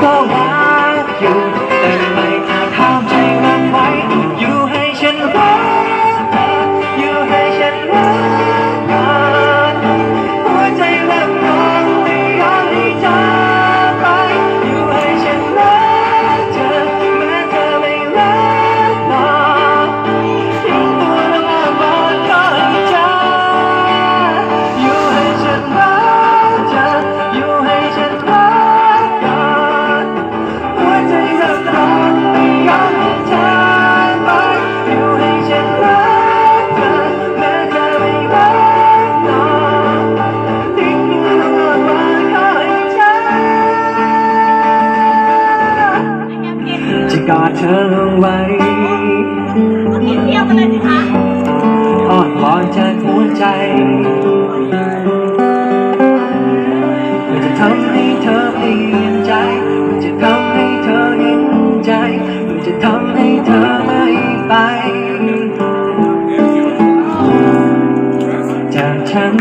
go out. กอดเธอเอาไว้กินเที่ยวกันเลยสิคะอ้อนวอนจากหัวใจมันจะทำให้เธอเปลี่ยนใจมันจะทำให้เธอเห็นใจมันจะทำให้เธอไม่ไป จากฉัน